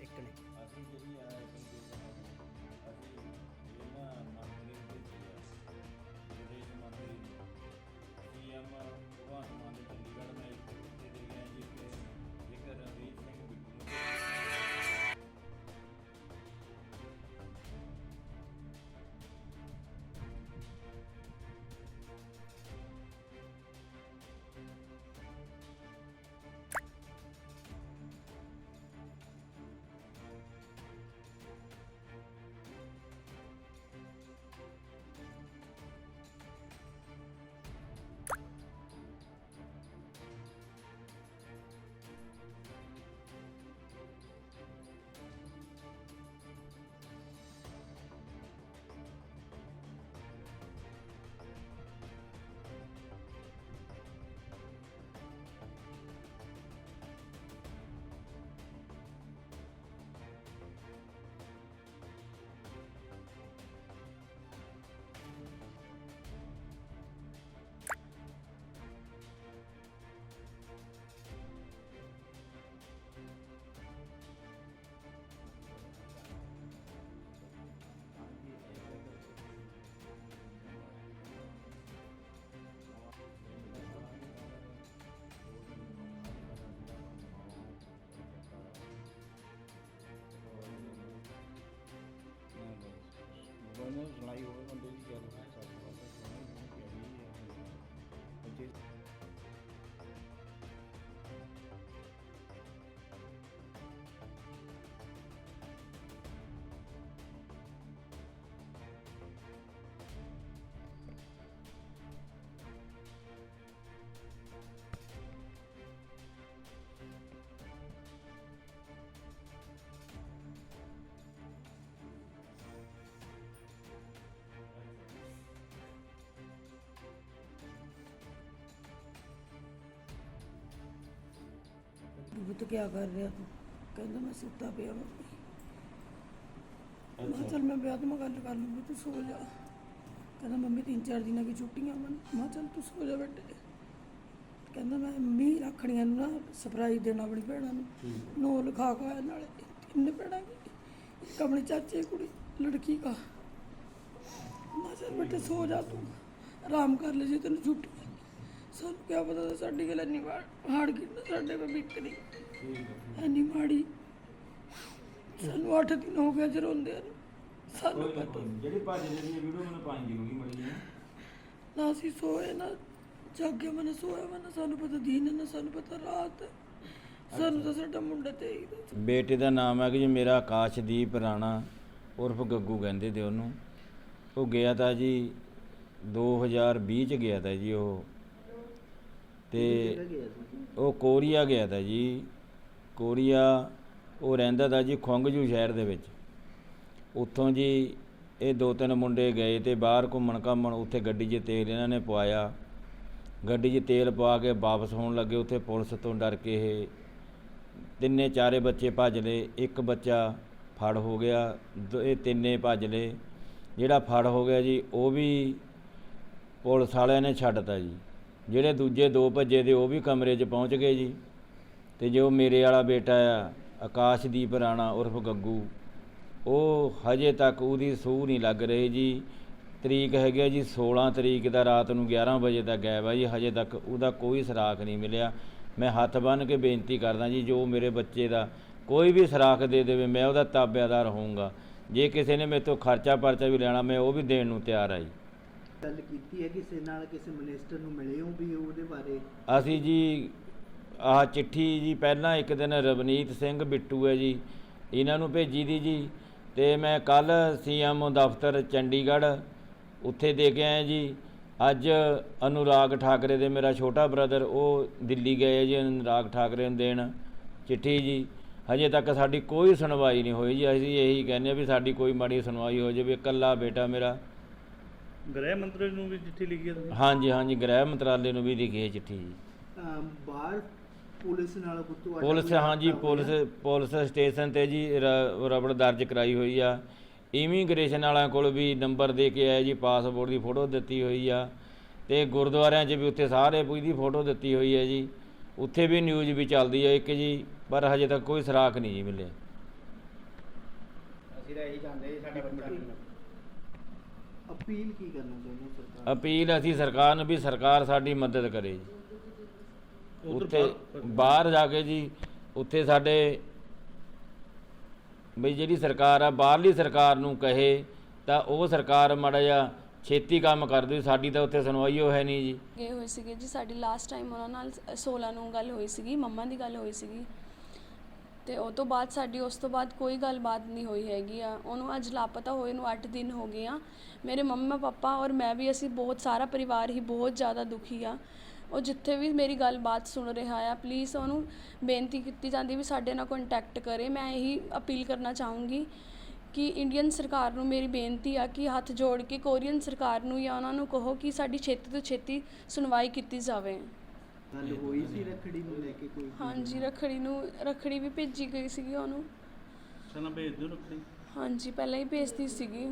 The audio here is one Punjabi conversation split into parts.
ਇੱਕ ਨੇ ਆਖਰੀ ਜਿਹੜੀ ਹੈ ਉਹਨਾਂ ਸੁਣਾਈ ਹੋਵੇ ਬੰਦੇ ਦੀ ਗੱਲ ਸੱਚ ਬਾਤ ਹੈ ਪੁੱਤ ਕੀ ਕਰ ਰਿਹਾ ਤੂੰ? ਕਹਿੰਦਾ ਮੈਂ ਸੁੱਤਾ ਪਿਆ ਮੰਮੀ ਮੈਂ ਕਿਹਾ ਚੱਲ ਮੈਂ ਵਿਆਹ ਤੋਂ ਮੈਂ ਗੱਲ ਕਰ ਲੂੰਗੀ ਤੂੰ ਸੋ ਜਾ। ਕਹਿੰਦਾ ਮੰਮੀ ਤਿੰਨ ਚਾਰ ਦਿਨਾਂ ਦੀ ਛੁੱਟੀਆਂ ਮਨ ਮੈਂ ਕਿਹਾ ਚੱਲ ਤੂੰ ਸੋ ਜਾ ਬੇਟੇ ਕਹਿੰਦਾ ਮੈਂ ਮੰਮੀ ਰੱਖੜੀਆਂ ਨੂੰ ਨਾ ਸਰਪ੍ਰਾਈਜ਼ ਦੇਣਾ ਆਪਣੀ ਭੈਣਾਂ ਨੂੰ। ਨੋ ਲਿਖਾ ਕੇ ਆਇਆ ਨਾਲੇ। ਤਿੰਨ ਭੈਣਾਂ ਇੱਕ ਆਪਣੇ ਚਾਚੇ ਕੁੜੀ ਲੜਕੀ ਕਾ। ਮੈਂ ਚੱਲ ਬੇਟੇ ਸੋ ਜਾ ਤੂੰ। ਆਰਾਮ ਕਰ ਲੈ ਜੇ ਤੈਨੂੰ ਛੁੱਟੀ ਹੈ। ਸਾਨੂੰ ਕੀ ਪਤਾ ਤਾਂ ਸਾਡੀ ਗੱਲ ਇੰਨੀ ਵਾਰ ਹਾੜ ਗਈ ਨਾ ਸਾਡੇ ਕੋਲ ਬਿਕਦੀ ਇੰਨੀ ਮਾੜੀ ਸਾਨੂੰ 8 ਦਿਨ ਹੋ ਗਏ ਜਰੋਂਦੇ ਨੂੰ ਸਾਨੂੰ ਕੋਈ ਨਾ ਪਤਾ ਨੀ। ਜਿਹੜੀ ਭੱਜ ਜਿਹੜੀ ਵੀਡੀਓ ਮੈਨੂੰ ਪਾਈ ਜ਼ਰੂਰੀ ਮੜੀ ਜੀ ਨਾ ਅਸੀਂ ਸੋਏ ਨਾ ਜਾਗੇ ਮਨ ਸੋਇਆ ਮਨ ਸਾਨੂੰ ਪਤਾ ਦੀਨ ਨਾ ਸਾਨੂੰ ਪਤਾ ਰਾਤ। ਸਾਨੂੰ ਤਾਂ ਸਾਡਾ ਮੁੰਡਾ ਤੇ ਬੇਟੇ ਦਾ ਨਾਮ ਹੈ ਕਿ ਜੀ ਮੇਰਾ ਆਕਾਸ਼ਦੀਪ ਰਾਣਾ ਉਰਫ ਗੱਗੂ ਕਹਿੰਦੇ ਤੇ ਉਹਨੂੰ ਉਹ ਗਿਆ ਤਾਂ ਜੀ 2020 ਚ ਗਿਆ ਤਾਂ ਜੀ ਉਹ ਤੇ ਉਹ ਕੋਰੀਆ ਗਿਆ ਤਾਂ ਜੀ। ਕੋਰੀਆ, ਉਹ ਰਹਿੰਦਾ ਤਾਂ ਜੀ ਖੁੰਗਜੂ ਸ਼ਹਿਰ ਦੇ ਵਿੱਚ। ਉੱਥੋਂ ਜੀ ਇਹ ਦੋ ਤਿੰਨ ਮੁੰਡੇ ਗਏ ਤੇ ਬਾਹਰ ਘੁੰਮਣ ਘਾਮਣ ਉੱਥੇ ਗੱਡੀ 'ਚ ਤੇਲ ਇਹਨਾਂ ਨੇ ਪਵਾਇਆ। ਗੱਡੀ 'ਚ ਤੇਲ ਪਵਾ ਕੇ ਵਾਪਸ ਹੋਣ ਲੱਗੇ, ਉੱਥੇ ਪੁਲਿਸ ਤੋਂ ਡਰ ਕੇ ਇਹ ਤਿੰਨੇ ਚਾਰੇ ਬੱਚੇ ਭੱਜ ਲਏ। ਇੱਕ ਬੱਚਾ ਫੜ ਹੋ ਗਿਆ, ਦ- ਇਹ ਤਿੰਨੇ ਭੱਜ ਲਏ। ਜਿਹੜਾ ਫੜ ਹੋ ਗਿਆ ਜੀ, ਉਹ ਵੀ ਪੁਲਿਸ ਵਾਲਿਆਂ ਨੇ ਛੱਡਤਾ ਜੀ। ਜਿਹੜੇ ਦੂਜੇ ਦੋ ਭੱਜੇ ਦੇ ਉਹ ਵੀ ਕਮਰੇ 'ਚ ਪਹੁੰਚ ਗਏ ਜੀ। ਤੇ ਜੋ ਮੇਰੇ ਵਾਲਾ ਬੇਟਾ ਆ, ਆਕਾਸ਼ਦੀਪ ਰਾਣਾ ਉਰਫ ਗੱਗੂ, ਉਹ ਹਜੇ ਤੱਕ ਉਹਦੀ ਸੂਹ ਨਹੀਂ ਲੱਗ ਰਹੀ ਜੀ। ਤਰੀਕ ਹੈਗੀ ਆ ਜੀ 16 ਤਰੀਕ ਦਾ ਰਾਤ ਨੂੰ 11 ਵਜੇ ਦਾ ਗਾਇਬ ਆ ਜੀ, ਹਜੇ ਤੱਕ ਉਹਦਾ ਕੋਈ ਸਰਾਖ ਨਹੀਂ ਮਿਲਿਆ। ਮੈਂ ਹੱਥ ਬੰਨ੍ਹ ਕੇ ਬੇਨਤੀ ਕਰਦਾ ਜੀ, ਜੋ ਮੇਰੇ ਬੱਚੇ ਦਾ ਕੋਈ ਵੀ ਸਰਾਖ ਦੇ ਦੇਵੇ, ਮੈਂ ਉਹਦਾ ਤਾਬਿਆਦਾਰ ਹੋਊਂਗਾ। ਜੇ ਕਿਸੇ ਨੇ ਮੇਰੇ ਤੋਂ ਖਰਚਾ ਪਰਚਾ ਵੀ ਲੈਣਾ, ਮੈਂ ਉਹ ਵੀ ਦੇਣ ਨੂੰ ਤਿਆਰ ਆ ਜੀ। ਗੱਲ ਕੀਤੀ ਹੈ, ਕਿਸੇ ਨਾਲ ਕਿਸੇ ਮਿਨਿਸਟਰ ਨੂੰ ਮਿਲੇ ਹੋ ਵੀ ਉਹਦੇ ਬਾਰੇ? ਅਸੀਂ ਜੀ, ਆਹ ਚਿੱਠੀ ਜੀ ਪਹਿਲਾਂ ਇੱਕ ਦਿਨ ਰਵਨੀਤ ਸਿੰਘ ਬਿੱਟੂ ਹੈ ਜੀ, ਇਹਨਾਂ ਨੂੰ ਭੇਜੀ ਦੀ ਜੀ, ਤੇ ਮੈਂ ਕੱਲ ਸੀਐਮ ਦਫ਼ਤਰ ਚੰਡੀਗੜ੍ਹ ਉੱਥੇ ਦੇ ਕੇ ਆਇਆ ਜੀ, ਅੱਜ ਅਨੁਰਾਗ ਠਾਕਰੇ ਦੇ ਮੇਰਾ ਛੋਟਾ ਬ੍ਰਦਰ ਉਹ ਦਿੱਲੀ ਗਏ ਹੈ ਜੀ ਅਨੁਰਾਗ ਠਾਕਰੇ ਨੂੰ ਦੇਣ ਚਿੱਠੀ ਜੀ, ਹਜੇ ਤੱਕ ਸਾਡੀ ਕੋਈ ਸੁਣਵਾਈ ਨਹੀਂ ਹੋਈ ਜੀ, ਅਸੀਂ ਇਹੀ ਕਹਿੰਦੇ ਹਾਂ ਵੀ ਸਾਡੀ ਕੋਈ ਮਾੜੀ ਸੁਣਵਾਈ ਹੋ ਜਾਵੇ, ਇਕੱਲਾ ਬੇਟਾ ਮੇਰਾ ਗ੍ਰਹਿ ਮੰਤਰੀ ਨੂੰ ਵੀ ਚਿੱਠੀ ਲਿਖੀ ਹੈ ਤੁਸੀਂ? ਹਾਂਜੀ ਹਾਂਜੀ ਗ੍ਰਹਿ ਮੰਤਰਾਲੇ ਨੂੰ ਵੀ ਲਿਖੀ ਹੈ ਚਿੱਠੀ ਜੀ। ਅਮ ਬਾਹਰ ਪੁਲਿਸ ਨਾਲ ਕੋਈ ਤੁਹਾਡਾ ਪੁਲਿਸ ਕੋਈ ਹਾਂਜੀ ਹੋਇਆ? ਪੁਲਿਸ ਪੁਲਿਸ ਸਟੇਸ਼ਨ ਤੇ ਜੀ ਰ- ਰਬੜ ਦਰਜ ਕਰਾਈ ਹੋਈ ਆ। ਇਮੀਗ੍ਰੇਸ਼ਨ ਵਾਲਿਆਂ ਕੋਲ ਵੀ ਨੰਬਰ ਦੇ ਕੇ ਆਏ ਜੀ ਪਾਸਪੋਰਟ ਦੀ ਫੋਟੋ ਦਿੱਤੀ ਹੋਈ ਆ। ਤੇ ਗੁਰਦੁਆਰਿਆਂ 'ਚ ਵੀ ਉੱਥੇ ਸਾਰੇ ਪੂਰੀ ਦੀ ਫੋਟੋ ਦਿੱਤੀ ਹੋਈ ਹੈ ਜੀ। ਉੱਥੇ ਵੀ ਨਿਊਜ਼ ਵੀ ਚੱਲਦੀ ਹੈ ਇੱਕ ਜੀ ਪਰ ਹਜੇ ਤੱਕ ਕੋਈ ਸਰਾਖ ਨਹੀਂ ਜੀ ਮਿਲਿਆ। ਅਸੀਂ ਤਾਂ ਇਹੀ ਚਾਹੁੰਦੇ ਜੀ ਸਾਡਾ ਬੱਚਾ ਅਪੀਲ ਕੀ ਕਰਨਾ ਚਾਹੁੰਦੇ ਹੋ ਸਰਕਾਰ? ਅਪੀਲ ਅਸੀਂ ਸਰਕਾਰ ਨੂੰ ਵੀ ਸਰਕਾਰ ਸਾਡੀ ਮਦਦ ਕਰੇ ਜੀ। ਉੱਥੇ ਬਾਹਰ- ਜਾ ਕੇ ਜੀ ਉੱਥੇ ਸਾਡੇ ਬਈ ਜਿਹੜੀ ਸਰਕਾਰ ਆ ਬਾਹਰਲੀ ਸਰਕਾਰ ਨੂੰ ਕਹੇ ਤਾਂ ਉਹ ਸਰਕਾਰ ਮਾੜਾ ਜਿਹਾ ਛੇਤੀ ਕੰਮ ਕਰ ਦੇ ਸਾਡੀ ਤਾਂ ਉੱਥੇ ਸੁਣਵਾਈ ਹੋ ਹੈ ਨਹੀਂ ਜੀ। ਗਏ ਹੋਏ ਸੀਗੇ ਜੀ ਸਾਡੀ ਲਾਸਟ ਟਾਈਮ ਉਹਨਾਂ ਨਾਲ 16 ਨੂੰ ਗੱਲ ਹੋਈ ਸੀਗੀ ਮੰਮਾ ਦੀ ਗੱਲ ਹੋਈ ਸੀਗੀ। ਅਤੇ ਉਹ ਤੋਂ ਬਾਅਦ ਸਾਡੀ ਉਸ ਤੋਂ ਬਾਅਦ ਕੋਈ ਗੱਲਬਾਤ ਨਹੀਂ ਹੋਈ ਹੈਗੀ ਆ। ਉਹਨੂੰ ਅੱਜ ਲਾਪਤਾ ਹੋਏ ਨੂੰ ਅੱਠ ਦਿਨ ਹੋ ਗਏ ਆ। ਮੇਰੇ ਮੰਮਾ, ਪਾਪਾ ਔਰ ਮੈਂ ਵੀ ਅਸੀਂ ਬਹੁਤ ਸਾਰਾ ਪਰਿਵਾਰ ਹੀ ਬਹੁਤ ਜ਼ਿਆਦਾ ਦੁਖੀ ਆ। ਉਹ ਜਿੱਥੇ ਵੀ ਮੇਰੀ ਗੱਲਬਾਤ ਸੁਣ ਰਿਹਾ ਆ ਪਲੀਜ਼ ਉਹਨੂੰ ਬੇਨਤੀ ਕੀਤੀ ਜਾਂਦੀ ਵੀ ਸਾਡੇ ਨਾਲ ਕੰਟੈਕਟ ਕਰੇ। ਮੈਂ ਇਹੀ ਅਪੀਲ ਕਰਨਾ ਚਾਹੂੰਗੀ ਕਿ ਇੰਡੀਅਨ ਸਰਕਾਰ ਨੂੰ ਮੇਰੀ ਬੇਨਤੀ ਆ ਕਿ ਹੱਥ ਜੋੜ ਕੇ ਕੋਰੀਅਨ ਸਰਕਾਰ ਨੂੰ ਜਾਂ ਉਹਨਾਂ ਨੂੰ ਕਹੋ ਕਿ ਸਾਡੀ ਛੇਤੀ ਤੋਂ ਛੇਤੀ ਸੁਣਵਾਈ ਕੀਤੀ ਜਾਵੇ। ਗੱਲ ਹੋਈ ਸੀ ਰੱਖੜੀ ਨੂੰ ਲੈ ਕੇ ਕੋਈ? ਹਾਂਜੀ ਰਖੜੀ ਨੂੰ ਰਖੜੀ ਵੀ ਭੇਜੀ ਗਈ ਸੀਗੀ ਉਹਨੂੰ। ਸਾਨੂੰ ਭੇਜ ਦਿਓ ਰੱਖੜੀ। ਹਾਂਜੀ ਪਹਿਲਾਂ ਹੀ ਭੇਜਦੀ ਸੀਗੀ।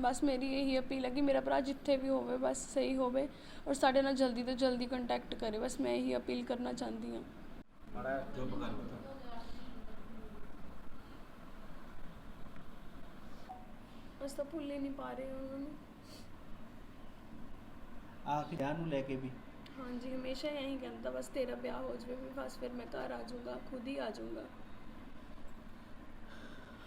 ਬਸ ਮੇਰੀ ਇਹੀ ਅਪੀਲ ਹੈ ਕਿ ਮੇਰਾ ਭਰਾ ਜਿੱਥੇ ਵੀ ਹੋਵੇ ਬਸ ਸਹੀ ਹੋਵੇ ਔਰ ਸਾਡੇ ਨਾਲ ਜਲਦੀ ਤੋਂ ਜਲਦੀ ਕੰਟੈਕਟ ਕਰੇ। ਬਸ ਮੈਂ ਇਹੀ ਅਪੀਲ ਕਰਨਾ ਚਾਹੁੰਦੀ ਹਾਂ। ਮਾੜਾ ਚੁੱਪ ਕਰ ਅਸੀਂ ਤਾਂ। ਭੁੱਲ ਹੀ ਨਹੀਂ ਪਾ ਰਹੇ ਉਹਨਾਂ ਨੂੰ। ਆਖਿਰ ਨੂੰ ਲੈ ਕੇ ਵੀ? ਹਾਂਜੀ, ਹਮੇਸ਼ਾ ਇਹੀ ਕਹਿੰਦਾ, ਬਸ ਤੇਰਾ ਵਿਆਹ ਹੋ ਜਾਵੇ ਵੀ, ਬਸ ਫਿਰ ਮੈਂ ਘਰ ਆ ਜਾਊਂਗਾ, ਖੁਦ ਹੀ ਆ ਜਾਊਂਗਾ।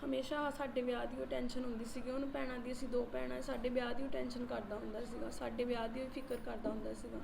ਹਮੇਸ਼ਾ ਸਾਡੇ ਵਿਆਹ ਦੀ ਉਹ ਟੈਨਸ਼ਨ ਹੁੰਦੀ ਸੀਗੀ, ਉਹਨੂੰ ਭੈਣਾਂ ਦੀ, ਅਸੀਂ ਦੋ ਭੈਣਾਂ, ਸਾਡੇ ਵਿਆਹ ਦੀ ਉਹ ਟੈਨਸ਼ਨ ਕਰਦਾ ਹੁੰਦਾ ਸੀਗਾ, ਸਾਡੇ ਵਿਆਹ ਦੀ ਉਹ ਫਿਕਰ ਕਰਦਾ ਹੁੰਦਾ ਸੀਗਾ।